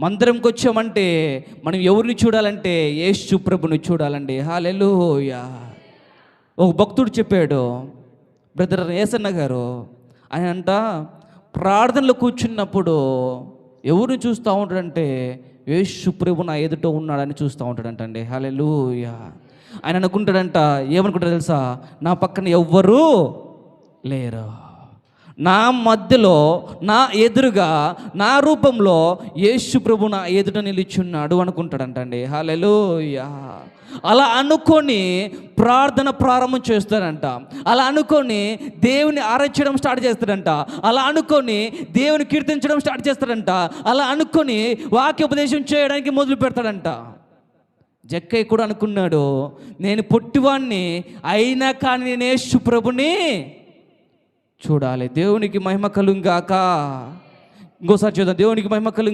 మందిరంకి వచ్చామంటే మనం ఎవరిని చూడాలంటే యేసు ప్రభుని చూడాలండి. హాలెలుయా ఒక భక్తుడు చెప్పాడు బ్రదర్ ఏసన్న గారు ఆయన అంట ప్రార్థనలో కూర్చున్నప్పుడు ఎవరిని చూస్తూ ఉంటాడంటే యేసు ప్రభు నా ఎదుట ఉన్నాడని చూస్తూ ఉంటాడంటండి. హాలెలుయా ఆయన అనుకుంటాడంట ఏమనుకుంటాడు తెలుసా? నా పక్కన ఎవ్వరూ లేరు. నా మధ్యలో నా ఎదురుగా నా రూపంలో యేసు ప్రభు నా ఎదుట నిలిచున్నాడు అనుకుంటాడంటండి. హల్లెలూయా. అలా అనుకొని ప్రార్థన ప్రారంభం చేస్తాడంట. అలా అనుకొని దేవుని ఆరాధించడం స్టార్ట్ చేస్తాడంట. అలా అనుకొని దేవుని కీర్తించడం స్టార్ట్ చేస్తాడంట. అలా అనుకొని వాక్యోపదేశం చేయడానికి మొదలు పెడతాడంట. జక్కయ్య కూడా అనుకున్నాడు నేను పొట్టివాణ్ణి అయినా కానీ నేను యేసు ప్రభుని చూడాలి. దేవునికి మహిమ కలుంగాక. ఇంకోసారి చూద్దాం. దేవునికి మహిమ కలుగు